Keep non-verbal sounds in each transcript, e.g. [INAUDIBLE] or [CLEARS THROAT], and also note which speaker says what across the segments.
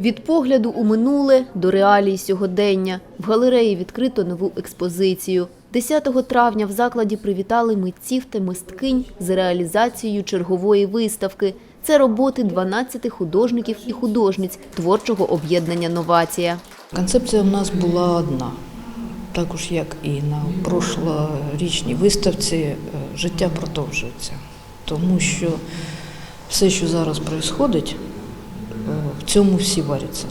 Speaker 1: Від погляду у минуле до реалій сьогодення. В галереї відкрито нову експозицію. 10 травня в закладі привітали митців та мисткинь з реалізацією чергової виставки. Це роботи 12 художників і художниць творчого об'єднання «Новація».
Speaker 2: Концепція в нас була одна. Також як і на прошлорічній виставці, е, життя продовжується. Тому що все, що зараз відбувається, в цьому всі варяться.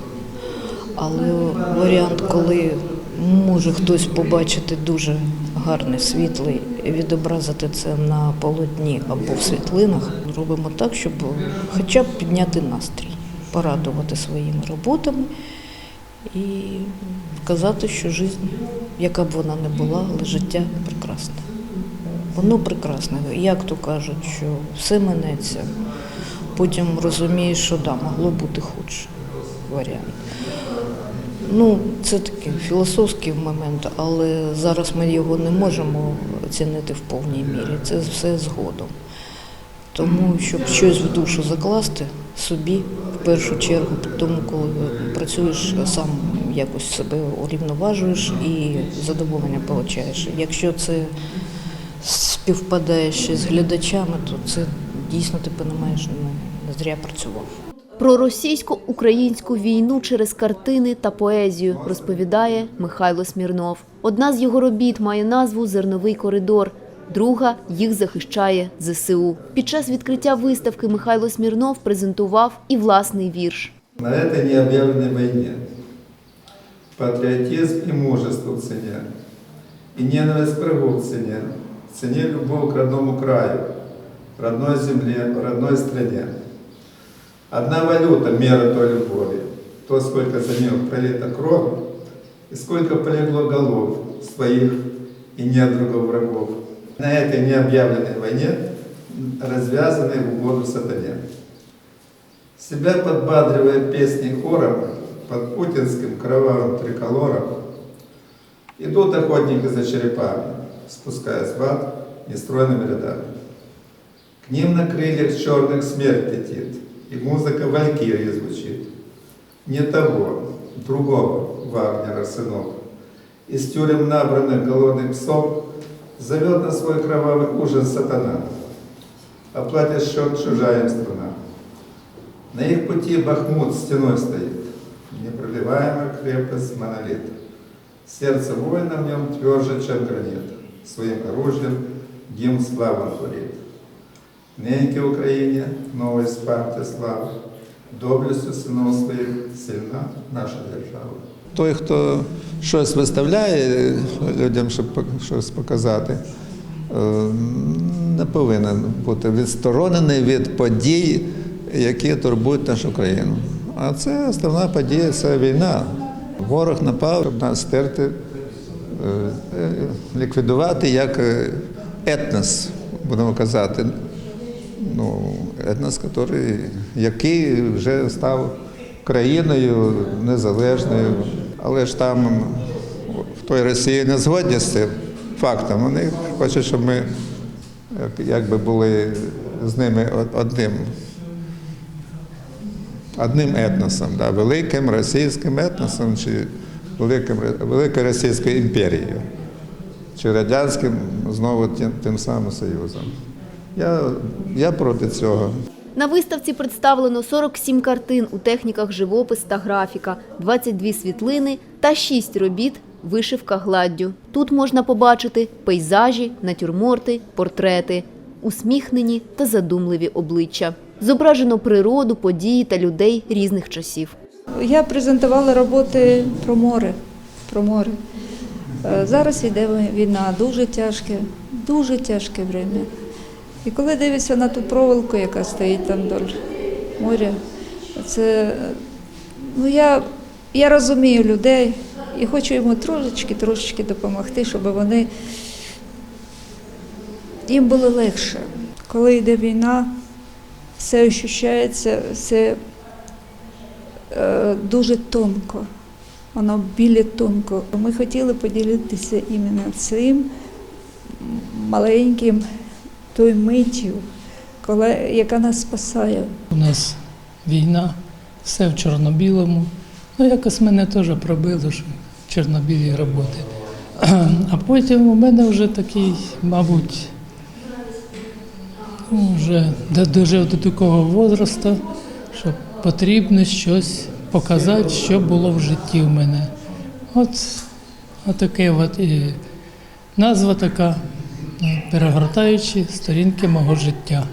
Speaker 2: Але варіант, коли може хтось побачити дуже гарний світлий, відобразити це на полотні або в світлинах, робимо так, щоб хоча б підняти настрій, порадувати своїми роботами і вказати, що життя, яка б вона не була, але життя прекрасне. Воно прекрасне. Як то кажуть, що все минеться. Потім розумієш, що да, могло бути худше варіант. Ну, це такий філософський момент, але зараз ми його не можемо оцінити в повній мірі. Це все згодом. Тому, щоб щось в душу закласти собі, в першу чергу, тому коли працюєш сам якось себе урівноважуєш і задоволення отримуєш. Якщо це співпадає ще з глядачами, то це дійсно ти розумієш, не, не зря працював.
Speaker 1: Про російсько-українську війну через картини та поезію розповідає Михайло Смірнов. Одна з його робіт має назву Зерновий коридор. Друга їх захищає ЗСУ. Під час відкриття виставки Михайло Смірнов презентував і власний вірш.
Speaker 3: На этой необъявленной войне патриотизм и мужество в цене, и ненависть врагу в цене, цене любовь к родному краю, родной земле, родной стране. Одна валюта – мера той любови, то, сколько за нее пролито крови, и сколько полегло голов своих и недругов врагов. На этой необъявленной войне развязанной в угоду сатане. Себя подбадривая песней хором под путинским кровавым триколором, идут охотники за черепами, спускаясь в ад нестройными рядами. К ним на крыльях черных смерть летит, и музыка валькирии звучит. Не того, другого Вагнера сынов. Из тюрем набранных голодных псов зовет на свой кровавый ужин сатана. Оплатит счет чужая им страна. На их пути Бахмут стеной стоит, непроливаемая крепость монолит. Сердце воина в нем тверже, чем гранит, своим оружием гимн славы он творит. Неньке Украине новой спарти славы, доблестью сынов своих сильна наша держава.
Speaker 4: Той, хто щось виставляє людям, щоб пок- щось показати, е, не повинен бути відсторонений від подій, які турбують нашу країну. А це основна подія це війна. Ворог напав, щоб нас стерти, е, е, ліквідувати як е, етнос, будемо казати. Ну, етнос, який, який вже став країною незалежною. Але ж там в той Росії не згодні з цим фактом. Вони хочуть, щоб ми якби були з ними одним, одним етносом, да, великим російським етносом чи великим, великою Російською імперією, чи радянським знову тим, тим самим Союзом. Я, я проти цього.
Speaker 1: На виставці представлено 47 картин у техніках живопис та графіка, 22 світлини та 6 робіт вишивка гладдю. Тут можна побачити пейзажі, натюрморти, портрети, усміхнені та задумливі обличчя. Зображено природу, події та людей різних часів.
Speaker 5: Я презентувала роботи про море. Про море. Е, Зараз йде війна, дуже тяжке, дуже тяжке время. І коли дивишся на ту проволоку, яка стоїть там вдоль моря, це ну я, я розумію людей і хочу йому трошечки, трошечки допомогти, щоб вони їм було легше. Коли йде війна, все ощущається, все е, дуже тонко. Воно біле тонко. Ми хотіли поділитися іменно цим маленьким той миттю, коли, яка нас спасає.
Speaker 6: У нас війна, все в чорно-білому. Ну, якось мене теж пробило, що чорно-білі роботи. [CLEARS THROAT] А потім у мене вже такий, мабуть, ну, вже до- дожив до такого возрасту, що потрібно щось показати, що було в житті в мене. От, отаке от і назва така, е, перегортаючи сторінки мого життя.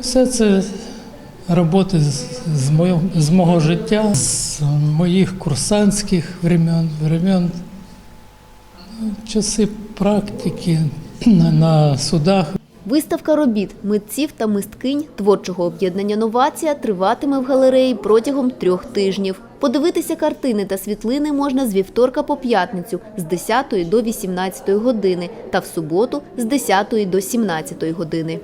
Speaker 6: Все це роботи з, з, моєго, з мого життя, з моїх курсантських времен, времен часи практики на, на судах.
Speaker 1: Виставка робіт митців та мисткинь творчого об'єднання Новація триватиме в галереї протягом трьох тижнів. Подивитися картини та світлини можна з вівторка по п'ятницю з 10 до 18 години та в суботу з 10 до 17 години.